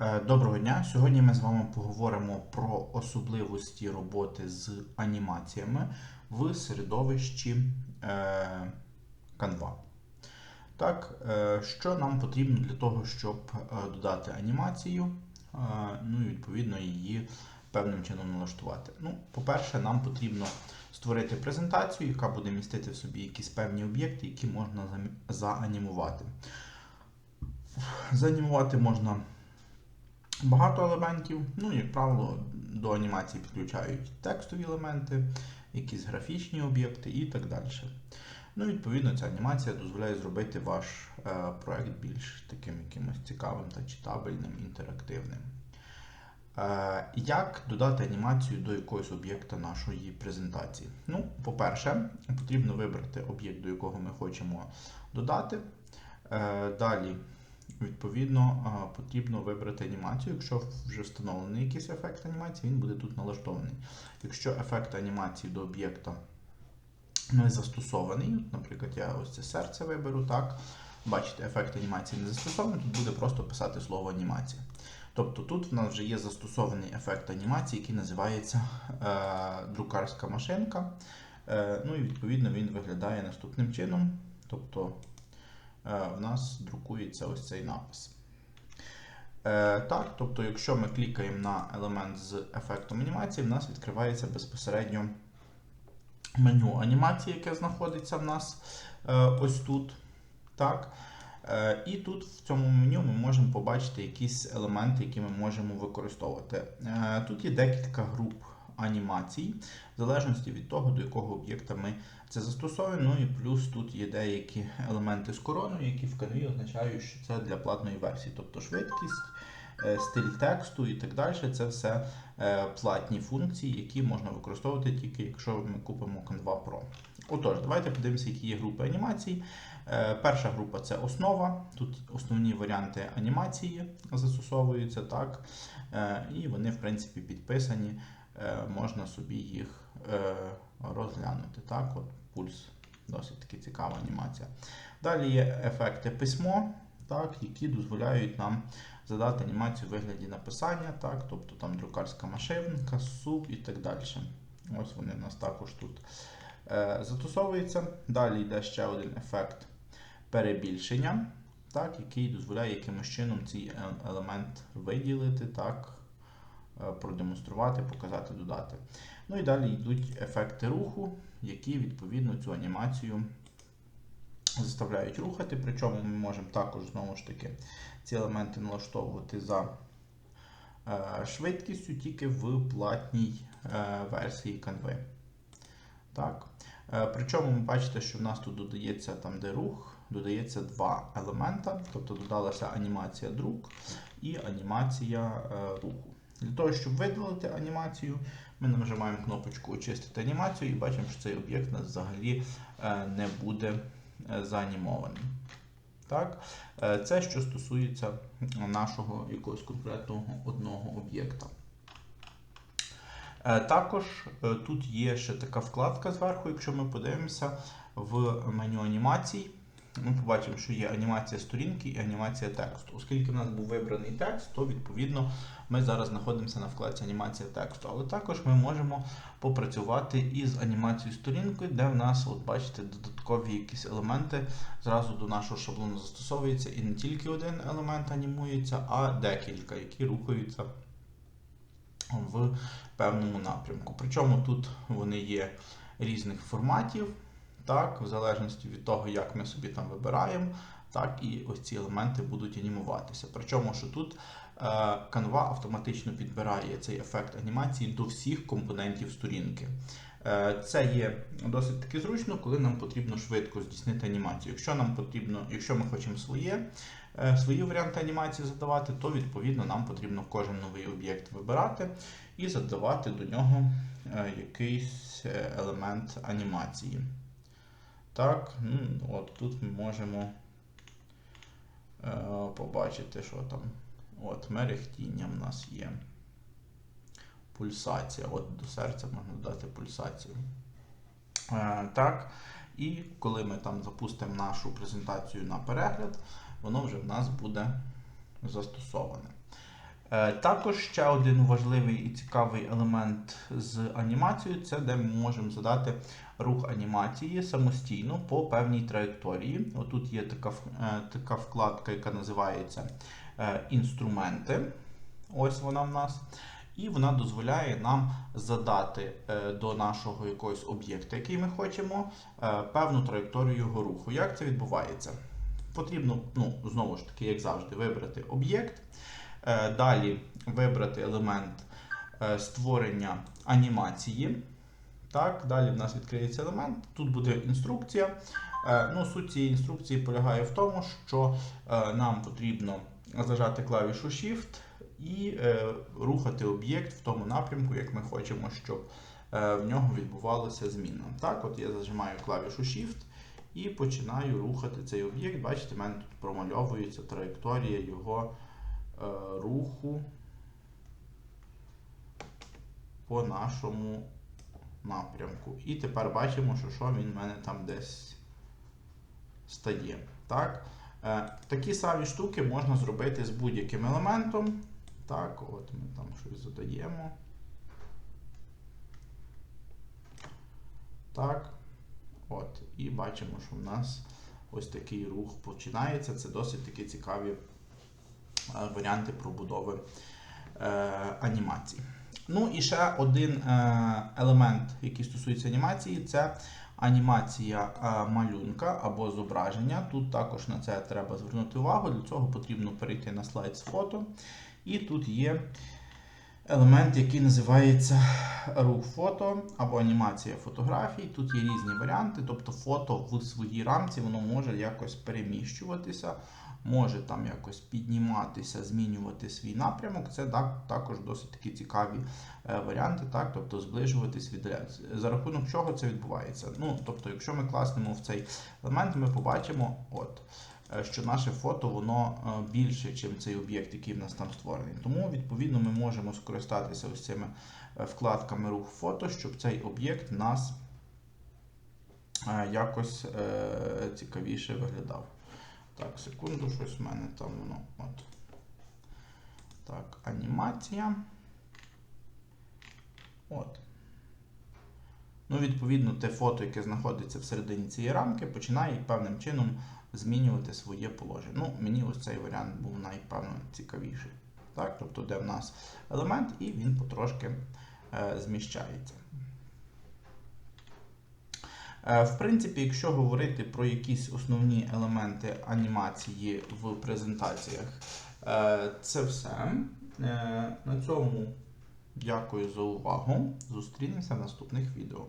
Е, Доброго дня! Сьогодні ми з вами поговоримо про особливості роботи з анімаціями в середовищі е, Canva. Так, е, що нам потрібно для того, щоб додати анімацію, ну і відповідно її певним чином налаштувати. Ну, по-перше, нам потрібно створити презентацію, яка буде містити в собі якісь певні об'єкти, які можна заанімувати. Заанімувати можна багато елементів. Ну, як правило, до анімації підключають текстові елементи, якісь графічні об'єкти і так далі. Ну, відповідно, ця анімація дозволяє зробити ваш е, проект більш таким якимось цікавим та читабельним, інтерактивним. Е, як додати анімацію до якогось об'єкта нашої презентації? Ну, по-перше, потрібно вибрати об'єкт, до якого ми хочемо додати. Е, далі, відповідно, потрібно вибрати анімацію. Якщо вже встановлений якийсь ефект анімації, він буде тут налаштований. Якщо ефект анімації до об'єкта не застосований, наприклад, я ось це серце виберу, так. Бачите, ефект анімації не застосований, тут буде просто писати слово анімація. Тобто тут в нас вже є застосований ефект анімації, який називається е, друкарська машинка. Е, ну і відповідно він виглядає наступним чином. Тобто в нас друкується ось цей напис. Е, так, тобто, якщо ми клікаємо на елемент з ефектом анімації, в нас відкривається безпосередньо меню анімації, яке знаходиться в нас е, ось тут. Так. Е, І тут в цьому меню ми можемо побачити якісь елементи, які ми можемо використовувати. Е, Тут є декілька груп анімацій, в залежності від того, до якого об'єкта ми це застосовуємо. Ну і плюс тут є деякі елементи з короною, які в канві означають, що це для платної версії, тобто швидкість, е, стиль тексту і так далі. Це все е, платні функції, які можна використовувати тільки якщо ми купимо Canva Pro. Отож, давайте подивимося, які є групи анімацій. Е, Перша група це основа. Тут основні варіанти анімації застосовуються, так. І вони, в принципі, підписані. Е, Можна собі їх е, розглянути. Так, от пульс, досить таки цікава анімація. Далі є ефекти письмо, так, які дозволяють нам задати анімацію у вигляді написання, так, тобто там друкарська машинка, суп і так далі. Ось вони у нас також тут е, застосовуються. Далі йде ще один ефект перебільшення, так, який дозволяє якимось чином цей елемент виділити, так, продемонструвати, показати, додати. Ну і далі йдуть ефекти руху, які відповідно цю анімацію заставляють рухати. Причому ми можемо також знову ж таки ці елементи налаштовувати за е, швидкістю тільки в платній е, версії Canva. Так. Е, Причому ви бачите, що в нас тут додається там, де рух, додається два елемента, тобто додалася анімація друк і анімація е, руху. Для того, щоб видалити анімацію, ми нажимаємо кнопочку Очистити анімацію і бачимо, що цей об'єкт у нас взагалі е, не буде е, заанімований. Так? Е, Це що стосується нашого якогось конкретного одного об'єкта. Також тут є ще така вкладка зверху, якщо ми подивимося в меню анімацій, ми побачимо, що є анімація сторінки і анімація тексту. Оскільки в нас був вибраний текст, то відповідно ми зараз знаходимося на вкладці анімація тексту. Але також ми можемо попрацювати із анімацією сторінки, де в нас, от бачите, додаткові якісь елементи зразу до нашого шаблону застосовується. І не тільки один елемент анімується, а декілька, які рухаються в певному напрямку. Причому тут вони є різних форматів, так, в залежності від того, як ми собі там вибираємо, так, і ось ці елементи будуть анімуватися. Причому, що тут е, Canva автоматично підбирає цей ефект анімації до всіх компонентів сторінки. Е, Це є досить таки зручно, коли нам потрібно швидко здійснити анімацію. Якщо нам потрібно, якщо ми хочемо своє, е, свої варіанти анімації задавати, то відповідно нам потрібно кожен новий об'єкт вибирати і задавати до нього якийсь елемент анімації. Так, ну, от тут ми можемо е, побачити, що там. От, мерехтіння в нас є. Пульсація. От до серця можна додати пульсацію. Е, так. І коли ми там запустимо нашу презентацію на перегляд, воно вже в нас буде застосоване. Е, Також ще один важливий і цікавий елемент з анімацією це де ми можемо задати рух анімації самостійно по певній траєкторії. Отут є така, е, така вкладка, яка називається е, інструменти. Ось вона в нас. І вона дозволяє нам задати до нашого якогось об'єкта, який ми хочемо, певну траєкторію його руху. Як це відбувається? Потрібно, ну, знову ж таки, як завжди, вибрати об'єкт. Е, Далі вибрати елемент е, створення анімації. Так, далі в нас відкриється елемент. Тут буде інструкція. Е, Ну, суть цієї інструкції полягає в тому, що нам потрібно зажати клавішу Shift і рухати об'єкт в тому напрямку, як ми хочемо, щоб в нього відбувалася зміна. Так, от я зажимаю клавішу Shift і починаю рухати цей об'єкт. Бачите, в мене тут промальовується траєкторія його руху по нашому напрямку. І тепер бачимо, що, що він в мене там десь стає. Так? Е, такі самі штуки можна зробити з будь-яким елементом. Так, от ми там щось задаємо. Так. От. І бачимо, що в нас ось такий рух починається. Це досить такі цікаві е, варіанти пробудови е, анімації. Ну і ще один е, елемент, який стосується анімації, це анімація е, малюнка або зображення. Тут також на це треба звернути увагу. Для цього потрібно перейти на слайд з фото. І тут є елемент, який називається рух фото або анімація фотографій. Тут є різні варіанти, тобто фото в своїй рамці воно може якось переміщуватися, може там якось підніматися, змінювати свій напрямок. Це так, також досить такі цікаві е, варіанти, так, тобто зближуватись віддаляти. За рахунок чого це відбувається? Ну, тобто, якщо ми класнемо в цей елемент, ми побачимо, от, е, що наше фото воно е, більше, ніж цей об'єкт, який в нас там створений. Тому, відповідно, ми можемо скористатися ось цими вкладками рух фото, щоб цей об'єкт нас якось цікавіше виглядав. Так, секунду, щось в мене там воно. От. Так, анімація. От. Ну, відповідно, те фото, яке знаходиться всередині цієї рамки, починає певним чином змінювати своє положення. Ну, мені ось цей варіант був найпевно цікавіший. Так? Тобто, де в нас елемент, і він потрошки е, зміщається. Е, В принципі, якщо говорити про якісь основні елементи анімації в презентаціях, е, це все. Е, На цьому дякую за увагу. Зустрінемося в наступних відео.